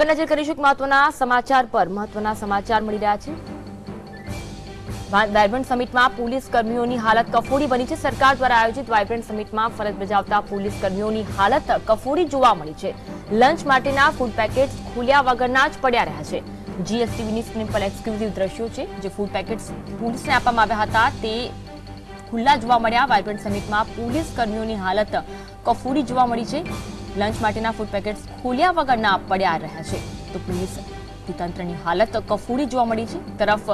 આગળ નજર કરીશું મહત્વના સમાચાર પર. મહત્વના સમાચાર મળી રહ્યા છે. વાયબ્રન્ટ સમિટમાં પોલીસ કર્મીઓની હાલત કફોડી બની છે. સરકાર દ્વારા આયોજિત વાયબ્રન્ટ સમિટમાં ફરજ બજાવતા પોલીસ કર્મીઓની હાલત કફોડી જોવા મળી છે. લંચ માટેના ફૂડ પેકેટ ખુલ્યા વગરના જ પડ્યા રહ્યા છે. જીએસટીવીની સ્ક્રીન પર એક્સક્લુઝિવ દ્રશ્યો છે, જે ફૂડ પેકેટ્સ પોલીસને આપવામાં આવ્યા હતા. તે ખુલ્લા જોવા મળ્યા. વાયબ્રન્ટ સમિટમાં પોલીસ કર્મીઓની હાલત કફોડી જોવા મળી છે. લંચ માટેના ફૂડ પેકેટ્સ ખોલ્યા વગરના પડ્યા રહ્યા છે. તો પોલીસ તંત્રની હાલત કફોડી જોવા મળી છે. તરફ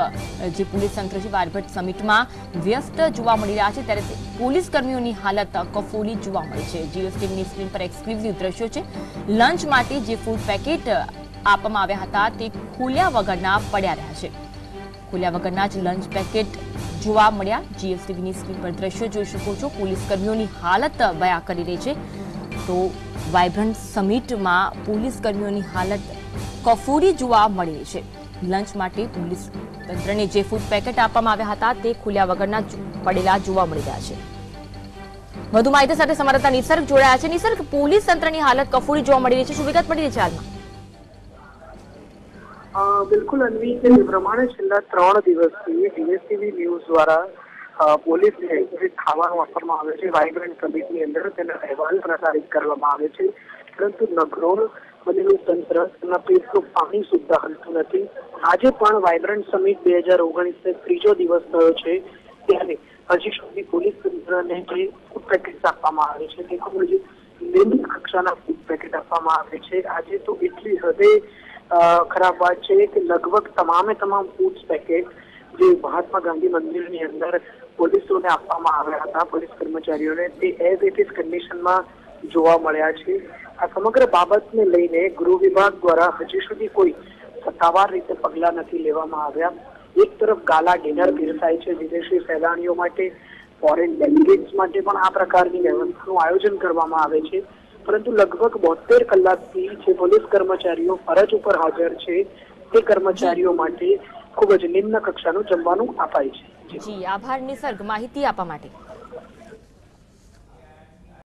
જે પોલીસ તંત્ર છે વારભટ સમિટમાં વ્યસ્ત જોવા મળી રહ્યા છે. ત્યારે પોલીસ કર્મીઓની હાલત કફોડી જોવા મળી છે. જીઓસ્ટીવીની સ્ક્રીન પર એક્સક્લુઝિવ દ્રશ્યો છે. લંચ માટે જે ફૂડ પેકેટ આપવામાં આવ્યા હતા, તે ખોલ્યા વગરના પડ્યા રહ્યા છે. ખોલ્યા વગરના જ લંચ પેકેટ જોવા મળ્યા. જીએસટીવીની સ્ક્રીન પર દ્રશ્યો જોઈ શકો છો. પોલીસ કર્મીઓની હાલત બયા કરી રહી છે. તો વાયબ્રન્ટ સમિટમાં પોલીસ કર્મીઓની હાલત કફોરી જોવા મળી છે. લંચ માટે પોલીસ તંત્રને જે ફૂડ પેકેટ આપવામાં આવ્યા હતા તે ખુલ્યા વગરના પડેલા જોવા મળી રહ્યા છે. વધુ માહિતી સાથે સંવાદદાતા નિસર્ગ જોડાયા છે. નિસર્ગ, પોલીસ તંત્રની હાલત કફોડી જોવા મળી રહી છે. શું વિગત મળી રહી છે હાલમાં? બિલકુલ અન્વી, જે પ્રમાણે છેલ્લા ત્રણ દિવસથી ડીએસટીવી ન્યૂઝ દ્વારા પોલીસને ખાવાનું આપવામાં આવે છે. વાઇબ્રન્ટ સમિટની અંદર તેના અહેવાલ પ્રસારિત કરવામાં આવે છે. પરંતુ નગરોળ બનેલું તંત્ર તેના પેટનું પાણી સુદ્ધા હલતું નથી. આજે પણ વાઇબ્રન્ટ સમિટ બે હજાર ઓગણીસને ત્રીજો દિવસ થયો છે. ત્યારે હજી સુધી પોલીસ તંત્રને જે ફૂડ પેકેટ આપવામાં આવે છે, તે ખૂબ જ નિમ્ન કક્ષાના ફૂડ પેકેટ આપવામાં આવે છે. આજે તો એટલી હદે ખરાબ વાત છે કે લગભગ તમામે તમામ ફૂડ પેકેટ જે મહાત્મા ગાંધી મંદિરની અંદર પોલીસોને આપવામાં આવ્યા હતા, પોલીસ કર્મચારીઓને, તે એઝ ઇટ ઇઝ કન્ડિશનમાં જોવા મળ્યા છે. આ સમગ્ર બાબતને લઈને ગૃહ વિભાગ દ્વારા હજી સુધી કોઈ સત્તાવાર રીતે પગલાં નથી લેવામાં આવ્યા. એક તરફ ગાલા ડિનર પીરસાય છે વિદેશી સહેલાણીઓ માટે ફોરેન ડેલિગેટ્સ માટે પણ આ પ્રકારની વ્યવસ્થાનું આયોજન કરવામાં આવે છે. પરંતુ લગભગ બોતેર કલાકથી જે પોલીસ કર્મચારીઓ ફરજ ઉપર હાજર છે, તે કર્મચારીઓ માટે ખૂબ જ નિમ્ન કક્ષાનું જમવાનું અપાય છે જી. આભાર નિસર્ગ માહિતી આપવા માટે